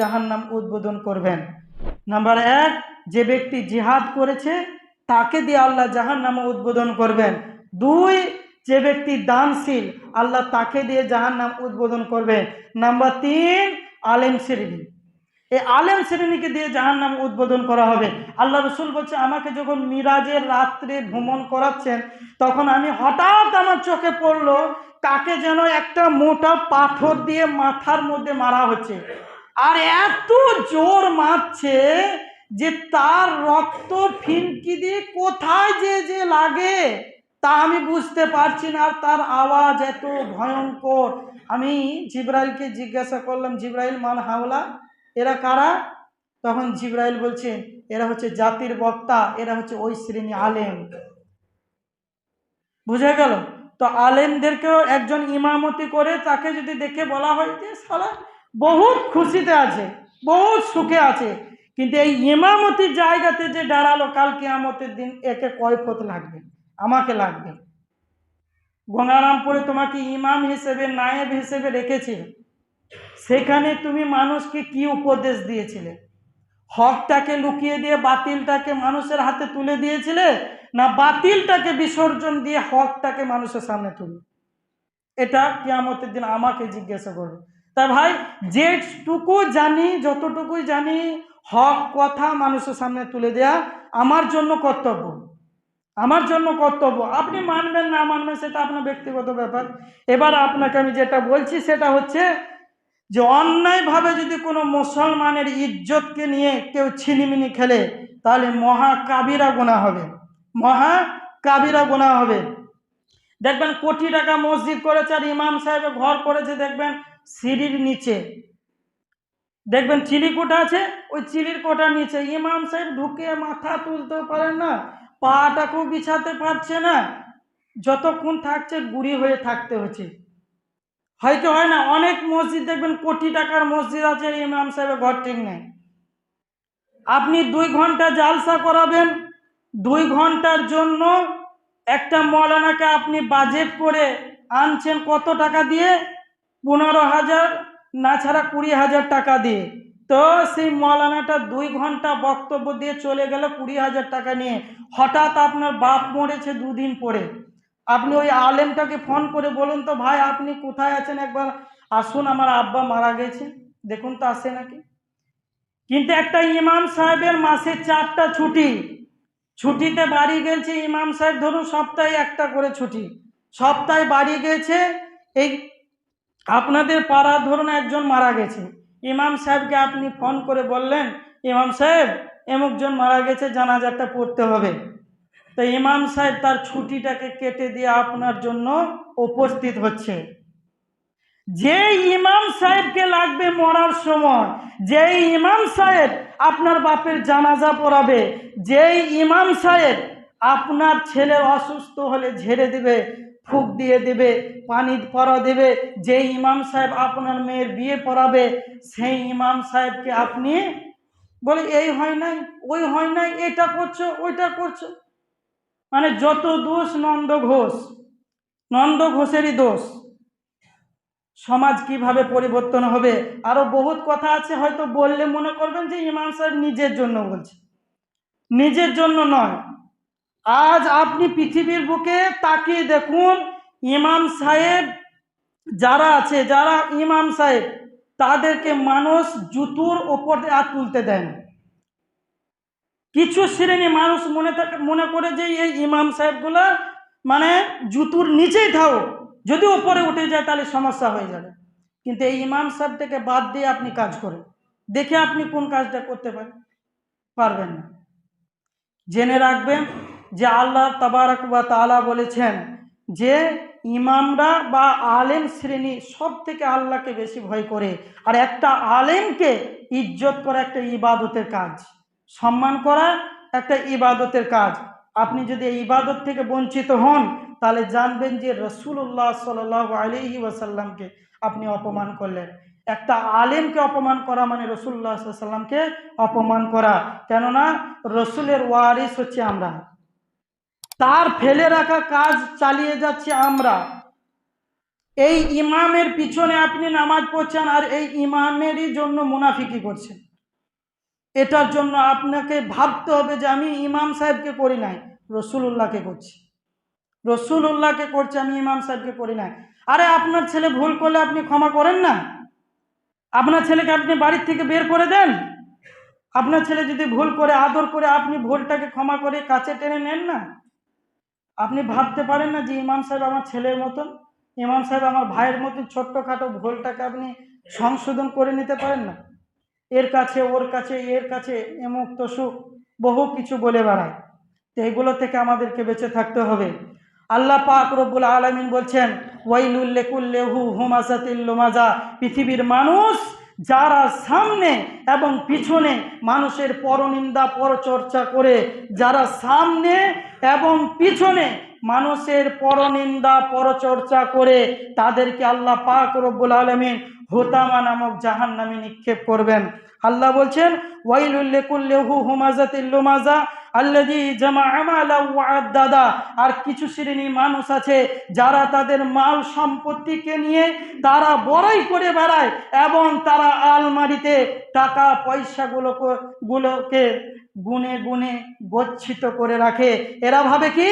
জাহান্নাম উদ্বোধন করবেন। নাম্বার এক, যে ব্যক্তি জিহাদ করেছে, তাকে দিয়ে আল্লাহ জাহান্নাম উদ্বোধন করবেন। দুই, যে ব্যক্তি দানশীল, আল্লাহ তাকে দিয়ে জাহান্নাম উদ্বোধন করবেন। নাম্বার তিন, আলেম শ্রেণি। এই আলেম শ্রেণীকে দিয়ে জাহান্নাম উদ্বোধন করা হবে। আল্লাহ রসুল বলছে, আমাকে যখন মিরাজের রাত্রে ভ্রমণ করাচ্ছেন, তখন আমি হঠাৎ আমার চোখে পড়ল, তাকে যেন একটা মোটা পাথর দিয়ে মাথার মধ্যে মারা হচ্ছে। আর এত জোর মারছে যে তার রক্ত ফিনকি দিয়ে কোথায় যে যে লাগে, তা আমি বুঝতে পারছি না। আর তার আওয়াজ এত ভয়ঙ্কর। আমি জিব্রাইলকে জিজ্ঞাসা করলাম, জিব্রাইল, মান হাওলা? এরা কারা? তখন জিব্রাইল বলছেন এরা হচ্ছে জাতির বক্তা, এরা হচ্ছে ওই শ্রেণি আলেম। বুঝে গেল? তো আলেমদেরকেও একজন ইমামতি করে তাকে যদি দেখে বলা হয় যে, সালা বহুত খুশিতে আছে, বহুত সুখে আছে। কিন্তু এই ইমামতির জায়গাতে যে দাঁড়াল, কাল কিয়ামতের দিন একে কয়ফত লাগবে, আমাকে লাগবে। গঙ্গারামপুরে তোমাকে ইমাম হিসেবে, নায়েব হিসেবে রেখেছে। সেখানে তুমি মানুষকে কি উপদেশ দিয়েছিলে? হকটাকে লুকিয়ে দিয়ে বাতিলটাকে মানুষের হাতে তুলে দিয়েছিলে, না বাতিলটাকে বিসর্জন দিয়ে হকটাকে মানুষের সামনে তুলে এটা কেয়ামতের দিন আমাকে জিজ্ঞাসা করবে। তা ভাই, যেটুকু জানি, যতটুকুই জানি, হক কথা মানুষের সামনে তুলে দেয়া আমার জন্য কর্তব্য। আমার জন্য কর্তব্য। আপনি মানবেন না মানবেন, সেটা আপনার ব্যক্তিগত ব্যাপার। এবার আপনাকে আমি যেটা বলছি, সেটা হচ্ছে যে অন্যায়ভাবে যদি কোনো মুসলমানের ইজ্জতকে নিয়ে কেউ ছিনিমিনি খেলে, তাহলে মহা কাবিরা গোনা হবে। মহা কাবিরা গোনা হবে। দেখবেন কোটি টাকা মসজিদ করেছে আর ইমাম সাহেব ঘর করেছে, দেখবেন সিঁড়ির নিচে। দেখবেন চিলি কোটা আছে, ওই চিলির কোটার নিচে। ইমাম সাহেব ঢুকে মাথা তুলতেও পারেন না পাটাকেও বিছাতে পারছে না। যতক্ষণ থাকছে গুড়ি হয়ে থাকতে হচ্ছে। হয়তো হয় না, অনেক মসজিদ দেখবেন কোটি টাকার মসজিদ আছে ইমাম সাহেবের ঘর ঠিক নেই। আপনি দুই ঘণ্টা জালসা করাবেন, দুই ঘণ্টার জন্য একটা মৌলানাকে আপনি বাজেট করে আনছেন কত টাকা দিয়ে? পনেরো হাজার, না ছাড়া কুড়ি হাজার টাকা দিয়ে। তো সেই মৌলানাটা দুই ঘণ্টা বক্তব্য দিয়ে চলে গেল কুড়ি হাজার টাকা নিয়ে। হঠাৎ আপনার বাপ মরেছে দুদিন পরে। আপনি ওই আলেমটাকে ফোন করে বলুন তো, ভাই, আপনি কোথায় আছেন একবার? আসুন, আমার আব্বা মারা গেছে। দেখুন তো আসে নাকি? কিন্তু একটা ইমাম সাহেবের মাসে চারটা ছুটি। ছুটিতে বাড়ি গেছে ইমাম সাহেব, ধরুন সপ্তাহে একটা করে ছুটি। সপ্তাহে বাড়ি গেছে, এই আপনাদের পাড়া ধরুন একজন মারা গেছে। ইমাম সাহেবকে আপনি ফোন করে বললেন, ইমাম সাহেব, এমুকজন মারা গেছে জানাজারটা পড়তে হবে। তো ইমাম সাহেব তার ছুটিটাকে কেটে দিয়ে আপনার জন্য উপস্থিত হচ্ছে। যে ইমাম সাহেবকে লাগবে মরার সময় যেই ইমাম সাহেব আপনার বাপের জানাজা পড়াবে যেই ইমাম সাহেব আপনার ছেলে অসুস্থ হলে ঝেড়ে দিবে ফুক দিয়ে দেবে পানি পরা দেবে, যেই ইমাম সাহেব আপনার মেয়ের বিয়ে পড়াবে, সেই ইমাম সাহেবকে আপনি বলে, এই হয় নাই, ওই হয় নাই, এটা করছ, ওইটা করছ। মানে যত দোষ নন্দ ঘোষ, নন্দ ঘোষেরই দোষ। সমাজ কীভাবে পরিবর্তন হবে? আরও বহুত কথা আছে, হয়তো বললে মনে করবেন যে ইমাম সাহেব নিজের জন্য বলছে। নিজের জন্য নয়। আজ আপনি পৃথিবীর বুকে তাকিয়ে দেখুন ইমাম সাহেব যারা আছে, যারা ইমাম সাহেব, তাদেরকে মানুষ জুতুর ওপর আর তুলতে দেয় না কিছু শ্রেণি মানুষ মনে থাকে, মনে করে যে এই ইমাম সাহেবগুলো মানে জুতুর নিচেই থাও যদি ওপরে উঠে যায় তাহলে সমস্যা হয়ে যাবে। কিন্তু এই ইমাম সাহেবটাকে বাদ দিয়ে আপনি কাজ করেন। দেখে আপনি কোন কাজটা করতে পারেন পারবেন না। জেনে রাখবেন যে আল্লাহ তাবারক বা তালা বলেছেন যে ইমামরা বা আলেম শ্রেণি সব থেকে আল্লাহকে বেশি ভয় করে। আর একটা আলেমকে ইজ্জত করা একটা ইবাদতের কাজ, সম্মান করা একটা ইবাদতের কাজ। আপনি যদি এই ইবাদত থেকে বঞ্চিত হন, তাহলে জানবেন যে রসুল্লাহ সাল আলহি ওয়াসাল্লামকে আপনি অপমান করলেন। একটা আলেমকে অপমান করা মানে রসুল্লাহ সাল্লামকে অপমান করা। কেননা রসুলের ওয়ারিস হচ্ছে আমরা। তার ফেলে রাখা কাজ চালিয়ে যাচ্ছি আমরা। এই ইমামের পিছনে আপনি নামাজ পড়ছেন আর এই ইমামেরই জন্য মুনাফিকি করছেন। এটার জন্য আপনাকে ভাবতে হবে যে আমি ইমাম সাহেবকে করি নাই রসুল্লাহকে করছি। রসুল্লাহকে করছি, আমি ইমাম সাহেবকে করি নাই। আরে আপনার ছেলে ভুল করলে আপনি ক্ষমা করেন না। আপনার ছেলেকে আপনি বাড়ির থেকে বের করে দেন। আপনার ছেলে যদি ভুল করে, আদর করে আপনি ভুলটাকে ক্ষমা করে কাছে টেনে নেন না। আপনি ভাবতে পারেন না যে ইমাম সাহেব আমার ছেলের মতন, ইমাম সাহেব আমার ভাইয়ের মতন ছোট্টখাটো ভুলটাকে আপনি সংশোধন করে নিতে পারেন না? এর কাছে, ওর কাছে, এর কাছে এমুক তসুক বহু কিছু বলে বেড়ায়। তো এগুলো থেকে আমাদেরকে বেঁচে থাকতে হবে। আল্লাহ পাক রব্বুল আলমিন বলছেন ওয়াইলুল্লেকুল্লেহু হুমাজাতিল্লুমাজা পৃথিবীর মানুষ যারা সামনে এবং পিছনে মানুষের পরনিন্দা, পরচর্চা করে, যারা সামনে এবং পিছনে মানুষের পরনিন্দা, পরচর্চা করে, তাদেরকে আল্লাহ পাক রব্বুল আলমিন হোতামা নামক জাহান নামে নিক্ষেপ করবেন। আল্লাহ বলছেন ওয়াইলুল্লেকুল্লেহু হুমাজাতিল্লুমাজা আল্লাজি জামা দাদা আর কিছু শ্রেণি মানুষ আছে যারা তাদের মাল সম্পত্তিকে নিয়ে তারা বড়াই করে বেড়ায় এবং তারা আলমারিতে টাকা পয়সাগুলোকে, গুলোকে গুনে গুনে গচ্ছিত করে রাখে। এরা ভাবে কি?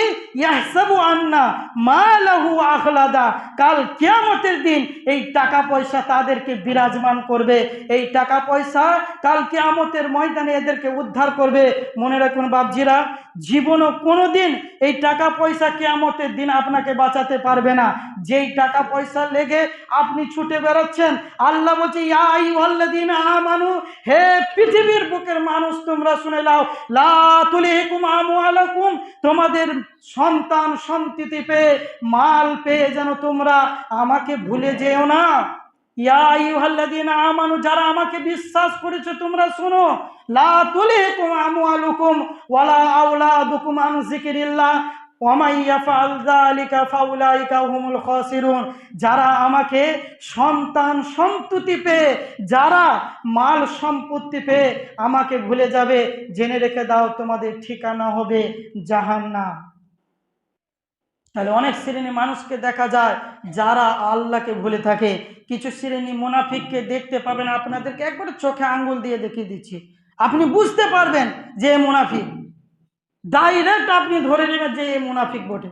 আন্না মালাহু আখলাদা। কাল কেয়ামতের দিন এই টাকা পয়সা তাদেরকে বিরাজমান করবে। এই টাকা পয়সা কাল কিয়ামতের ময়দানে এদেরকে উদ্ধার করবে। মনে রাখুন বাবজিরা জীবনও কোনো দিন এই টাকা পয়সা কেয়ামতের দিন আপনাকে বাঁচাতে পারবে না। যেই টাকা পয়সা লেগে আপনি ছুটে বেড়াচ্ছেন, আল্লাহ বলছে দিন আমানু, হে পৃথিবীর বুকের মানুষ, তোমরা শুনে লাও লা তোমাদের সন্তান সন্ততি পেয়ে, মাল পেয়ে যেন তোমরা আমাকে ভুলে যেও না। আমানু, যারা আমাকে বিশ্বাস করেছ, তোমরা শোনো। লা তুলিকুম আমওয়ালুকুম ওয়ালা আওলাদুকুম আন যিকিরিল্লাহ। যারা আমাকে সন্তান সন্ততি পেয়ে, যারা মাল সম্পত্তি পেয়ে আমাকে ভুলে যাবে, জেনে রেখে দাও তোমাদের ঠিকানা হবে জাহান্নাম। তাহলে অনেক শ্রেণি মানুষকে দেখা যায় যারা আল্লাহকে ভুলে থাকে। কিছু শ্রেণি মুনাফিককে দেখতে পাবেন, আপনাদেরকে একবারে চোখে আঙ্গুল দিয়ে দেখিয়ে দিচ্ছি। আপনি বুঝতে পারবেন যে মুনাফিক। ডাইরেক্ট আপনি ধরে নেবেন যে এ মুনাফিক বটে।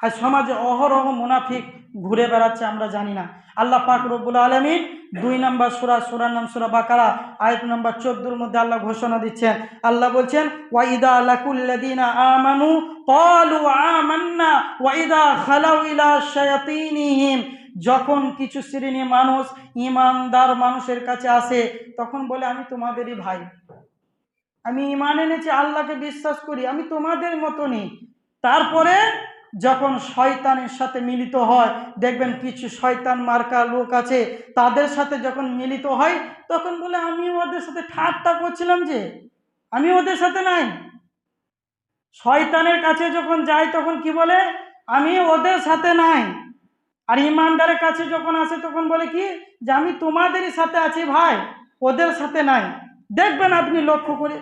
আর সমাজে অহরহ মুনাফিক ঘুরে বেড়াচ্ছে আমরা জানি না। আল্লাহ পাক রব্বুল আলমিন দুই নম্বর সুরা, সুরার নাম সুরা বাকারা, আয়াত নম্বর চোদ্দোর মধ্যে আল্লাহ ঘোষণা দিচ্ছেন। আল্লাহ বলছেন ওয়াইদা লাকুল্লাদিনা আমানু ক্বালু আমান্না ওয়াইদা খালাউ ইলা শায়াতিনিহিম। যখন কিছু শ্রেণি মানুষ, ইমানদার মানুষের কাছে আসে, তখন বলে, আমি তোমাদেরই ভাই। আমি ইমান এনেছি, আল্লাহকে বিশ্বাস করি, আমি তোমাদের মতনই। তারপরে যখন শয়তানের সাথে মিলিত হয়, দেখবেন কিছু শয়তান মার্কা লোক আছে, তাদের সাথে যখন মিলিত হয়, তখন বলে আমি ওদের সাথে ঠাট্টা করছিলাম যে আমি ওদের সাথে নাই। শয়তানের কাছে যখন যাই, তখন কি বলে, আমি ওদের সাথে নাই। আর ইমানদারের কাছে যখন আসে, তখন বলে কি, যে, আমি তোমাদেরই সাথে আছি ভাই, ওদের সাথে নাই। দেখবেন আপনি লক্ষ্য করে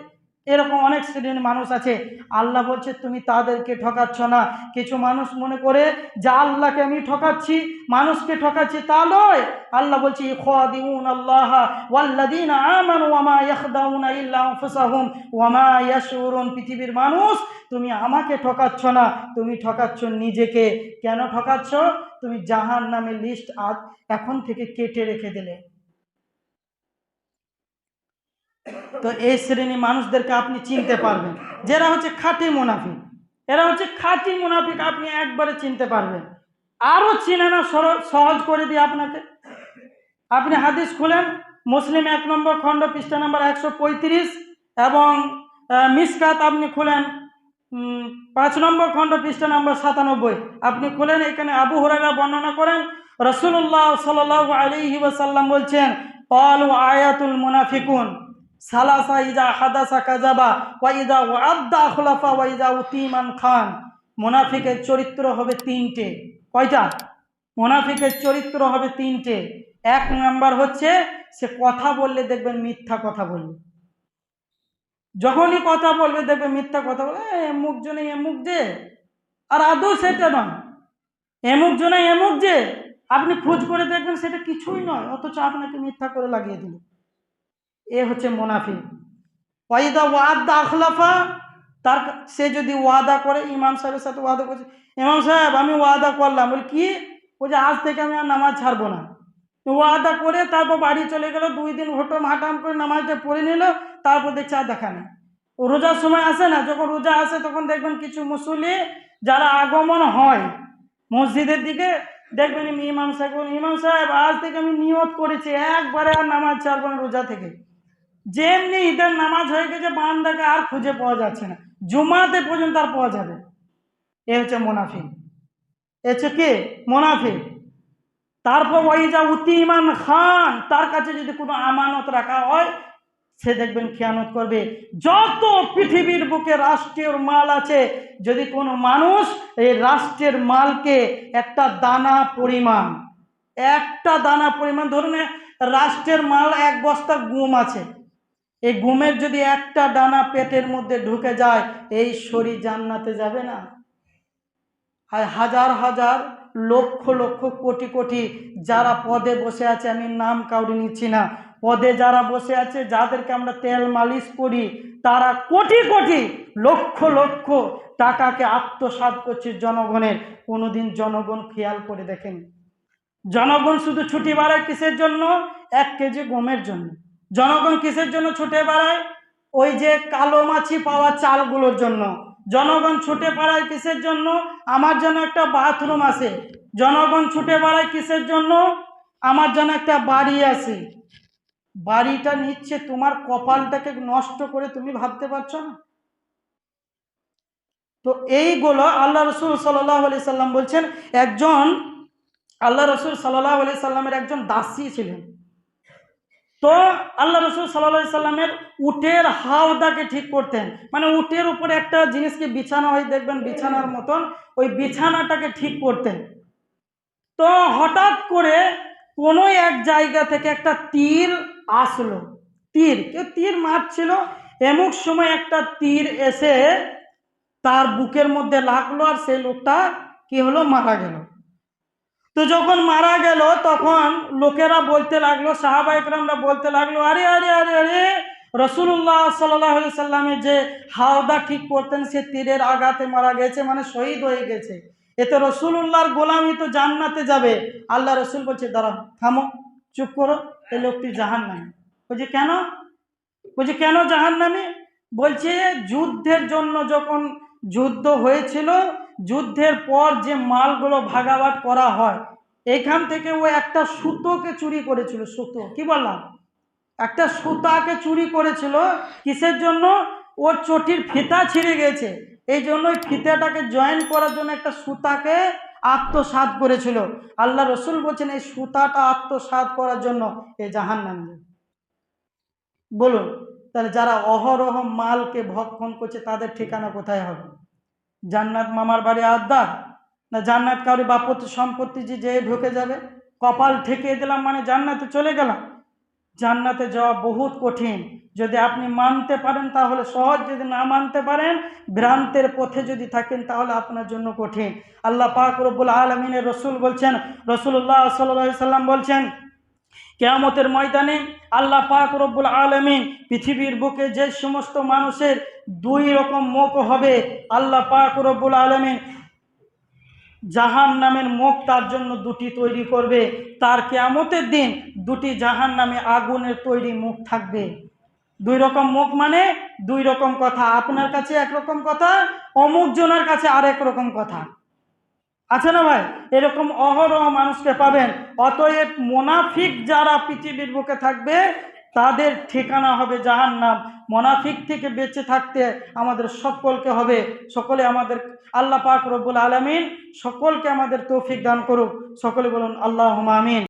এরকম অনেক শ্রেণির মানুষ আছে। আল্লাহ বলছে, তুমি তাদেরকে ঠকাচ্ছ না। কিছু মানুষ মনে করে যে, আল্লাহকে আমি ঠকাচ্ছি, মানুষকে ঠকাচ্ছি তা নয়। আল্লাহ বলছে আল্লাহ ওয়াল্লাযীনা আমানু ওয়া মা ইয়াখদাউনা ইল্লা আনফুসাহুম ওয়া মা ইয়াশউরুন। পৃথিবীর মানুষ, তুমি আমাকে ঠকাচ্ছ না, তুমি ঠকাচ্ছ নিজেকে। কেন ঠকাচ্ছ? তুমি জাহান নামে লিস্ট আজ এখন থেকে কেটে রেখে দিলে। তো এই শ্রেণি মানুষদেরকে আপনি চিনতে পারবেন। যারা হচ্ছে খাঁটি মুনাফিক, এরা হচ্ছে খাঁটি মুনাফিক আপনি একবারে চিনতে পারবেন। আরও না সহজ করে দিই আপনাকে। আপনি হাদিস খুলেন, মুসলিম এক নম্বর খণ্ড পৃষ্ঠা নম্বর একশো পঁয়ত্রিশ এবং মিসকাত আপনি খুলেন পাঁচ নম্বর খণ্ড পৃষ্ঠা নম্বর সাতানব্বই। আপনি খুলেন, এখানে আবু হরাইরা বর্ণনা করেন রসুল্লাহ সাল আলী ওয়াসাল্লাম বলছেন পালু আয়াতুল মুনাফিকুন। সালাসা ইজা হাদাসা কাজাবা ওয়াদ্দা উতিমান খান। মুনাফিকের চরিত্র হবে তিনটে। কয়টা? মুনাফিকের চরিত্র হবে তিনটে। এক নাম্বার হচ্ছে, সে কথা বললে দেখবেন মিথ্যা কথা বলবে। যখনই কথা বলবে দেখবে মিথ্যা কথা বলবে এমুক জনে এ মুখ যে। আর আদৌ সেটা নয়। এমুক জনে এমুক যে। আপনি খোঁজ করে দেখবেন সেটা কিছুই নয়, অথচ আপনাকে মিথ্যা করে লাগিয়ে দিল। এ হচ্ছে মোনাফিক। ওয়াইদা ওয়াদা আখলাফা, তার সে যদি ওয়াদা করে, ইমাম সাহেবের সাথে ওয়াদা করছে। ইমাম সাহেব, আমি ওয়াদা করলাম। বলি, কি? বলছে আজ থেকে আমি আর নামাজ ছাড়বো না। ওয়াদা করে তারপর বাড়ি চলে গেল, দুই দিন ঘটম হাটাম করে নামাজটা পড়ে নিল, তারপর দেখছে আর দেখা নেই। ও রোজার সময় আসে না? যখন রোজা আসে, তখন দেখবেন কিছু মুসলি যারা আগমন হয়, মসজিদের দিকে, দেখবেন ইমাম সাহেব ইমাম সাহেব, আজ থেকে আমি নিয়ত করেছি, একবারে আর নামাজ ছাড়বো না রোজা থেকে। যেমনি ঈদের নামাজ হয়ে গেছে, বান্দাকে আর খুঁজে পাওয়া যাচ্ছে না। জুমাতে পর্যন্ত আর পাওয়া যাবে। এ হচ্ছে মোনাফিক। এ হচ্ছে কে? মোনাফিক। তারপর ওই যা উতি ইমান খান, তার কাছে যদি কোনো আমানত রাখা হয়, সে দেখবেন খেয়ানত করবে। যত পৃথিবীর বুকে রাষ্ট্রীয় মাল আছে, যদি কোনো মানুষ এই রাষ্ট্রের মালকে একটা দানা পরিমাণ, একটা দানা পরিমাণ, ধরুন রাষ্ট্রের মাল এক বস্তা গুম আছে এই গুমের যদি একটা ডানা পেটের মধ্যে ঢুকে যায়, এই শরীর জান্নাতে যাবে না। আর হাজার হাজার লক্ষ লক্ষ কোটি কোটি যারা পদে বসে আছে, আমি নাম কাউরি নিচ্ছি না। পদে যারা বসে আছে, যাদেরকে আমরা তেল মালিশ করি, তারা কোটি কোটি লক্ষ লক্ষ টাকাকে আত্মসাৎ করছে জনগণের। কোনোদিন জনগণ খেয়াল করে দেখেন। জনগণ শুধু ছুটি বাড়ায় কিসের জন্য? এক কেজি গমের জন্য। জনগণ কিসের জন্য ছুটে বেড়ায়? ওই যে কালো মাছি পাওয়া চালগুলোর জন্য। জনগণ ছুটে বেড়ায় কিসের জন্য? আমার জন্য একটা বাথরুম আছে। জনগণ ছুটে বেড়ায় কিসের জন্য? আমার জন্য একটা বাড়ি আছে। বাড়িটা নিচ্ছে তোমার কপালটাকে নষ্ট করে তুমি ভাবতে পারছ না? তো এইগুলো আল্লাহ রসুল সাল্লাহ আলি সাল্লাম বলছেন, একজন আল্লাহ রসুল সাল্লাহ আলি সাল্লামের একজন দাসী ছিলেন। তো আল্লাহ রসুল সাল্লাহ সাল্লামের উটের হাওদাকে ঠিক করতেন। মানে উটের উপরে একটা জিনিসকে বিছানা হয়, দেখবেন বিছানার মতন, ওই বিছানাটাকে ঠিক করতেন। তো হঠাৎ করে কোনো এক জায়গা থেকে একটা তীর আসলো। তীর, কেউ তীর মারছিল, এমুক সময় একটা তীর এসে তার বুকের মধ্যে লাগল আর সেই লোকটা কি হলো, মারা গেল। তো যখন মারা গেল, তখন লোকেরা বলতে লাগল সাহাবাইকরামরা বলতে লাগল, আরে আরে আরে আরে রসুল্লাহ সাল্লাহ সাল্লামের যে হাওদা ঠিক করতেন, সে তীরের আঘাতে মারা গেছে মানে শহীদ হয়ে গেছে। এতে রসুল্লাহর গোলামি তো জান্নাতে যাবে। আল্লাহ রসুল বলছে, দাঁড়াও, থামো, চুপ করো এই লোকটি জাহান নামে বলছে, কেন? বলছে, কেন জাহান নামে বলছে, যুদ্ধের জন্য যখন যুদ্ধ হয়েছিল যুদ্ধের পর যে মালগুলো ভাগাভাগ করা হয়, এখান থেকে ও একটা সুতোকে চুরি করেছিল, সুতো। কি বললাম? একটা সুতাকে চুরি করেছিল, কিসের জন্য? ওর চটির ফিতা ছিঁড়ে গেছে। এই জন্য ওই ফিতাটাকে জয়েন করার জন্য একটা সুতাকে আত্মসাৎ করেছিল। আল্লাহ রসুল বলছেন, এই সুতাটা আত্মসাৎ করার জন্য এই জাহান নামবে বলুন, তাহলে যারা অহরহ মালকে ভক্ষণ করছে, তাদের ঠিকানা কোথায় হবে? জান্নাত মামার বাড়ি আদ্দার? না জান্নাত কারও বাপত্তি সম্পত্তি যে যেয়ে ঢুকে যাবে? কপাল ঠেকিয়ে দিলাম মানে জান্নাতে চলে গেলাম। জান্নাতে যাওয়া বহুত কঠিন। যদি আপনি মানতে পারেন তাহলে সহজ, যদি না মানতে পারেন, ভ্রান্তের পথে যদি থাকেন তাহলে আপনার জন্য কঠিন। আল্লাহ পাক রব্বুল আলমিনের রসুল বলছেন রসুল্লাহ সাল্লাহ সাল্লাম বলছেন কেয়ামতের ময়দানে আল্লাহ পাক রব্বুল আলমিন পৃথিবীর বুকে যে সমস্ত মানুষের দুই রকম মুখ হবে, আল্লাহ পাক রব্বুল আলমিন জাহান নামের মুখ তার জন্য দুটি তৈরি করবে। তার কেয়ামতের দিন দুটি জাহান নামে আগুনের তৈরি মুখ থাকবে। দুই রকম মুখ মানে দুই রকম কথা। আপনার কাছে একরকম কথা অমুক জনের কাছে আরেক রকম কথা। আছে না ভাই? এরকম অহরহ মানুষকে পাবেন। অতএব মোনাফিক যারা পৃথিবীর বুকে থাকবে, তাদের ঠিকানা হবে জাহান নাম মোনাফিক থেকে বেঁচে থাকতে আমাদের সকলকে হবে। সকলে আমাদের, আল্লাহ পাক রব্বুল আলমিন সকলকে আমাদের তৌফিক দান করুক। সকলে বলুন আল্লাহ আমিন।